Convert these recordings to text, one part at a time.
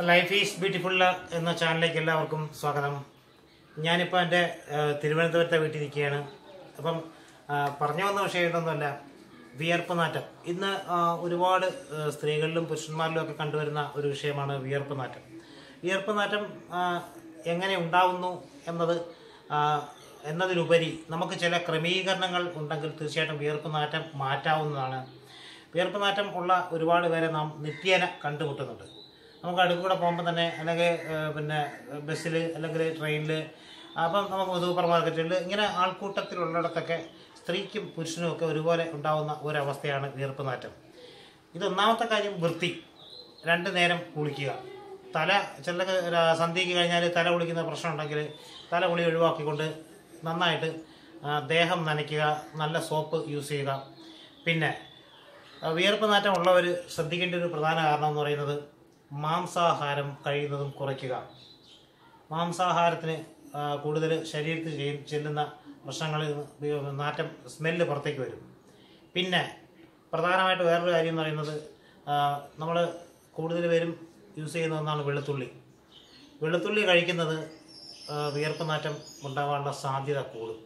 Life is beautiful എന്ന ചാനലിലേക്ക് എല്ലാവർക്കും സ്വാഗതം. ഞാനിപ്പോൾ എന്റെ തിരുവനന്തപുരത്തെ വീട്ടിലിരിക്കുകയാണ്. അപ്പം പറഞ്ഞു വന്ന വിഷയം ഇതൊന്നുമല്ല. വിയർപ്പ് നാറ്റം ഇന്ന് ഒരുപാട് സ്ത്രീകളിലും പുരുഷന്മാരിലും ഒക്കെ കണ്ടുവരുന്ന ഒരു വിഷയമാണ് വിയർപ്പ് നാറ്റം വിയർപ്പ് നാറ്റം എങ്ങനെ ഉണ്ടാവുന്നു എന്നത് എന്നതിലുപരി നമുക്ക് ചില ക്രമീകരണങ്ങൾ ഉണ്ടെങ്കിൽ തീർച്ചയായിട്ടും വിയർപ്പ് നാറ്റം മാറ്റാവുന്നതാണ്. വിയർപ്പ് നാറ്റം ഉള്ള ഒരുപാട് പേരെ നാം നിത്യേന കണ്ടുമുട്ടുന്നുണ്ട്. നമുക്ക് അടുക്കൂടെ കൂടെ പോകുമ്പോൾ തന്നെ അല്ലെങ്കിൽ പിന്നെ ബസ്സിൽ അല്ലെങ്കിൽ ട്രെയിനിൽ അപ്പം നമുക്ക് സൂപ്പർ മാർക്കറ്റുകളിൽ ഇങ്ങനെ ആൾക്കൂട്ടത്തിലുള്ളിടത്തൊക്കെ സ്ത്രീക്കും പുരുഷനും ഒക്കെ ഒരുപോലെ ഉണ്ടാകുന്ന ഒരവസ്ഥയാണ് ഇത് ഒന്നാമത്തെ കാര്യം വൃത്തി. രണ്ട് നേരം കുളിക്കുക. തല ചില സന്ധ്യയ്ക്ക് കഴിഞ്ഞാൽ തല കുളിക്കുന്ന പ്രശ്നം ഉണ്ടെങ്കിൽ തല കുളി ഒഴിവാക്കിക്കൊണ്ട് നന്നായിട്ട് ദേഹം നനയ്ക്കുക നല്ല സോപ്പ് യൂസ് ചെയ്യുക. പിന്നെ വിയർപ്പ് നാറ്റം ഉള്ളവർ ശ്രദ്ധിക്കേണ്ട ഒരു പ്രധാന കാരണം എന്ന് പറയുന്നത് മാംസാഹാരം കഴിയുന്നതും കുറയ്ക്കുക. മാംസാഹാരത്തിന് കൂടുതൽ ശരീരത്തിൽ ചെല്ലുന്ന പ്രശ്നങ്ങളിൽ നാറ്റം സ്മെല്ല് പുറത്തേക്ക് വരും. പിന്നെ പ്രധാനമായിട്ട് വേറൊരു കാര്യം എന്ന് പറയുന്നത് നമ്മൾ കൂടുതൽ പേരും യൂസ് ചെയ്യുന്ന ഒന്നാണ് വെളുത്തുള്ളി. വെളുത്തുള്ളി കഴിക്കുന്നത് വിയർപ്പ് നാറ്റം ഉണ്ടാകാനുള്ള സാധ്യത കൂടും.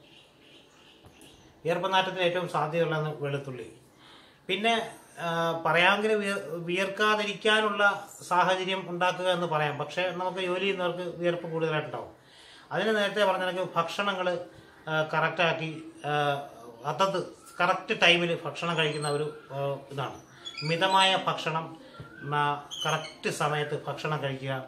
വിയർപ്പ് നാറ്റത്തിന് ഏറ്റവും സാധ്യതയുള്ളതാണ് വെളുത്തുള്ളി. പിന്നെ പറയാമെങ്കിൽ വിയ- വിയർക്കാതിരിക്കാനുള്ള സാഹചര്യം ഉണ്ടാക്കുക എന്ന് പറയാം. പക്ഷേ നമുക്ക് ജോലി ചെയ്യുന്നവർക്ക് വിയർപ്പ് കൂടുതലായിട്ടുണ്ടാവും. അതിന് നേരത്തെ പറഞ്ഞ കണക്ക് ഭക്ഷണങ്ങൾ കറക്റ്റാക്കി അതത് കറക്റ്റ് ടൈമിൽ ഭക്ഷണം കഴിക്കുന്ന ഒരു ഇതാണ്. മിതമായ ഭക്ഷണം കറക്റ്റ് സമയത്ത് ഭക്ഷണം കഴിക്കുക.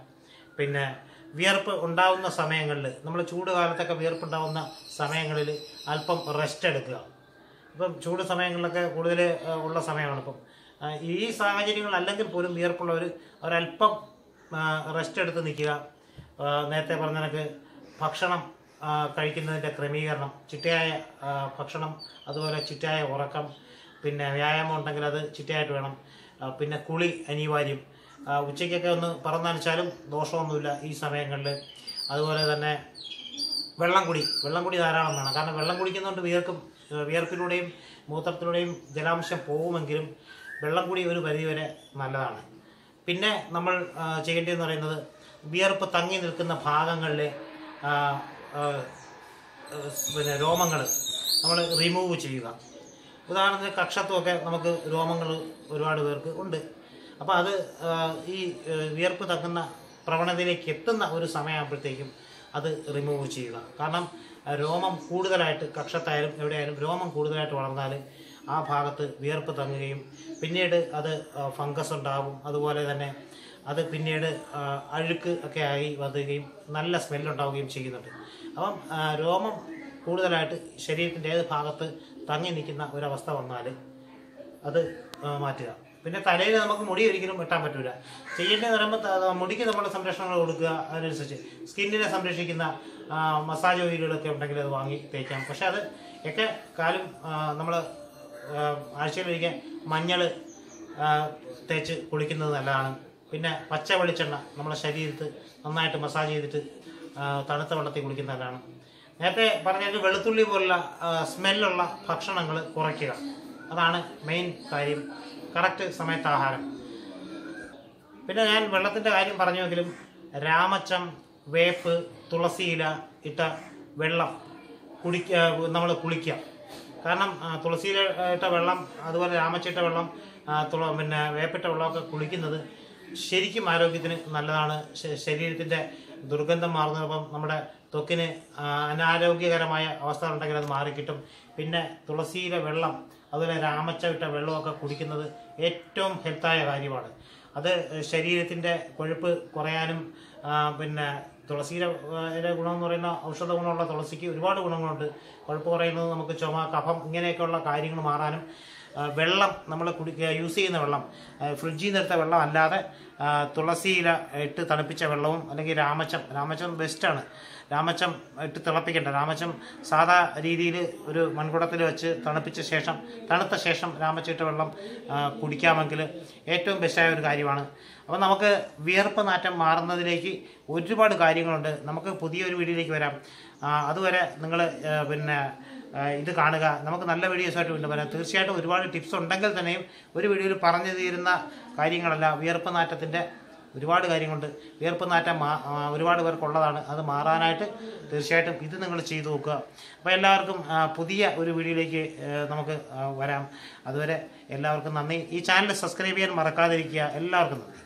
പിന്നെ വിയർപ്പ് ഉണ്ടാവുന്ന സമയങ്ങളിൽ നമ്മൾ ചൂട് കാലത്തൊക്കെ വിയർപ്പ് ഉണ്ടാവുന്ന സമയങ്ങളിൽ അല്പം റെസ്റ്റ് എടുക്കുക. ഇപ്പം ചൂട് സമയങ്ങളിലൊക്കെ കൂടുതൽ ഉള്ള സമയമാണ്. ഇപ്പം ഈ സാഹചര്യങ്ങൾ അല്ലെങ്കിൽ പോലും വിയർപ്പുള്ളവർ ഒരല്പം റെസ്റ്റ് എടുത്ത് നിൽക്കുക. നേരത്തെ പറഞ്ഞ കണക്ക് ഭക്ഷണം കഴിക്കുന്നതിന്റെ ക്രമീകരണം ചിട്ടയായ ഭക്ഷണം അതുപോലെ ചിട്ടയായ ഉറക്കം പിന്നെ വ്യായാമം ഉണ്ടെങ്കിൽ അത് ചിട്ടയായിട്ട് വേണം. പിന്നെ കുളി അനിവാര്യം. ഉച്ചയ്ക്കൊക്കെ ഒന്ന് പറന്നനച്ചാലും ദോഷമൊന്നുമില്ല ഈ സമയങ്ങളിൽ അതുപോലെ തന്നെ വെള്ളം കുടി. വെള്ളം കുടി ധാരാളം വേണം. കാരണം വെള്ളം കുടിക്കുന്നതുകൊണ്ട് വിയർക്കും വിയർപ്പിലൂടെയും മൂത്രത്തിലൂടെയും ജലാംശം പോകുമെങ്കിലും വെള്ളം കൂടി ഒരു പരിധിവരെ നല്ലതാണ്. പിന്നെ നമ്മൾ ചെയ്യേണ്ടതെന്ന് പറയുന്നത് വിയർപ്പ് തങ്ങി നിൽക്കുന്ന ഭാഗങ്ങളിലെ പിന്നെ രോമങ്ങൾ നമ്മൾ റിമൂവ് ചെയ്യുക. ഉദാഹരണത്തിന് കക്ഷത്വമൊക്കെ നമുക്ക് രോമങ്ങൾ ഒരുപാട് പേർക്ക് ഉണ്ട്. അപ്പോൾ അത് ഈ വിയർപ്പ് തക്കുന്ന പ്രവണതയിലേക്ക് എത്തുന്ന ഒരു സമയമാകുമ്പോഴത്തേക്കും അത് റിമൂവ് ചെയ്യുക. കാരണം രോമം കൂടുതലായിട്ട് കക്ഷത്തായാലും എവിടെയായാലും രോമം കൂടുതലായിട്ട് വളർന്നാൽ ആ ഭാഗത്ത് വിയർപ്പ് തങ്ങുകയും പിന്നീട് അത് ഫംഗസ് ഉണ്ടാകും അതുപോലെ തന്നെ അത് പിന്നീട് അഴുക്ക് ഒക്കെ ആയി വരികയും നല്ല സ്മെല്ലുണ്ടാവുകയും ചെയ്യുന്നുണ്ട്. അപ്പം രോമം കൂടുതലായിട്ട് ശരീരത്തിന്റെ ഏത് ഭാഗത്ത് തങ്ങി നിൽക്കുന്ന ഒരവസ്ഥ വന്നാൽ അത് മാറ്റുക. പിന്നെ തലയിൽ നമുക്ക് മുടി ഒരിക്കലും വെട്ടാൻ പറ്റൂല. ചെയ്യേണ്ടതെന്ന് പറയുമ്പോൾ മുടിക്ക് നമ്മൾ സംരക്ഷണങ്ങൾ കൊടുക്കുക അതിനനുസരിച്ച് സ്കിന്നിനെ സംരക്ഷിക്കുന്ന മസാജ് ഓയിലുകളൊക്കെ ഉണ്ടെങ്കിൽ അത് വാങ്ങി തേക്കാം. പക്ഷെ അത് ഒക്കെ കാലും നമ്മൾ ആഴ്ചയിലൊരിക്കൽ മഞ്ഞൾ തേച്ച് കുളിക്കുന്നത് നല്ലതാണ്. പിന്നെ പച്ച വെളിച്ചെണ്ണ നമ്മുടെ ശരീരത്ത് നന്നായിട്ട് മസാജ് ചെയ്തിട്ട് തണുത്ത വെള്ളത്തിൽ കുളിക്കുന്നത് നല്ലതാണ്. നേരത്തെ പറഞ്ഞത് വെളുത്തുള്ളി പോലുള്ള സ്മെല്ലുള്ള ഭക്ഷണങ്ങൾ കുറയ്ക്കുക. അതാണ് മെയിൻ കാര്യം. കറക്റ്റ് സമയത്ത് ആഹാരം. പിന്നെ ഞാൻ വെള്ളത്തിന്റെ കാര്യം പറഞ്ഞുവെങ്കിലും രാമച്ചം വേപ്പ് തുളസിയില ഇട്ട വെള്ളം കുടിക്ക നമ്മൾ കുളിക്കുക കാരണം തുളസി തുളസിയില ഇട്ട വെള്ളം അതുപോലെ രാമച്ചിട്ട വെള്ളം തുള പിന്നെ വേപ്പിട്ട വെള്ളമൊക്കെ കുളിക്കുന്നത് ശരിക്കും ആരോഗ്യത്തിന് നല്ലതാണ്. ശരീരത്തിന്റെ ദുർഗന്ധം മാറുന്നതിനൊപ്പം നമ്മുടെ ത്വക്കിന് അനാരോഗ്യകരമായ അവസ്ഥ ഉണ്ടെങ്കിൽ അത് മാറിക്കിട്ടും. പിന്നെ തുളസിയിലെ വെള്ളം അതുപോലെ രാമച്ച ഇട്ട വെള്ളമൊക്കെ കുടിക്കുന്നത് ഏറ്റവും ഹെൽത്തായ കാര്യമാണ്. അത് ശരീരത്തിന്റെ കൊഴുപ്പ് കുറയാനും പിന്നെ തുളസിയുടെ ഗുണമെന്ന് പറയുന്ന ഔഷധ ഗുണമുള്ള തുളസിക്ക് ഒരുപാട് ഗുണങ്ങളുണ്ട്. കൊഴുപ്പ് കുറയുന്നത് നമുക്ക് ചുമ കഫം ഇങ്ങനെയൊക്കെയുള്ള കാര്യങ്ങൾ മാറാനും വെള്ളം നമ്മൾ കുടിക്കുക യൂസ് ചെയ്യുന്ന വെള്ളം ഫ്രിഡ്ജിൽ നിന്നെടുത്ത വെള്ളം അല്ലാതെ തുളസിയില ഇട്ട് തണുപ്പിച്ച വെള്ളവും അല്ലെങ്കിൽ രാമച്ചം രാമച്ചം ബെസ്റ്റാണ് രാമച്ചം ഇട്ട് തിളപ്പിക്കേണ്ട. രാമച്ചം സാധാ രീതിയിൽ ഒരു മൺകുടത്തിൽ വെച്ച് തണുപ്പിച്ച ശേഷം തണുത്ത ശേഷം രാമച്ചിട്ട വെള്ളം കുടിക്കാമെങ്കിൽ ഏറ്റവും ബെസ്റ്റായ ഒരു കാര്യമാണ്. അപ്പോൾ നമുക്ക് വിയർപ്പ് നാറ്റം മാറുന്നതിലേക്ക് ഒരുപാട് കാര്യങ്ങളുണ്ട്. നമുക്ക് പുതിയൊരു വീഡിയോയിലേക്ക് വരാം. അതുവരെ നിങ്ങൾ പിന്നെ ഇത് കാണുക. നമുക്ക് നല്ല വീഡിയോസ് ആയിട്ട് വീണ്ടും വരാം. തീർച്ചയായിട്ടും ഒരുപാട് ടിപ്സ് ഉണ്ടെങ്കിൽ തന്നെയും ഒരു വീഡിയോയിൽ പറഞ്ഞു തീരുന്ന കാര്യങ്ങളല്ല വിയർപ്പ് നാറ്റത്തിന്റെ ഒരുപാട് കാര്യങ്ങളുണ്ട്. വിയർപ്പ് നാറ്റം ഒരുപാട് പേർക്കുള്ളതാണ്. അത് മാറാനായിട്ട് തീർച്ചയായിട്ടും ഇത് നിങ്ങൾ ചെയ്തു നോക്കുക. അപ്പോൾ എല്ലാവർക്കും പുതിയ ഒരു വീഡിയോയിലേക്ക് നമുക്ക് വരാം. അതുവരെ എല്ലാവർക്കും നന്ദി. ഈ ചാനൽ സബ്സ്ക്രൈബ് ചെയ്യാൻ മറക്കാതിരിക്കുക. എല്ലാവർക്കും നന്ദി.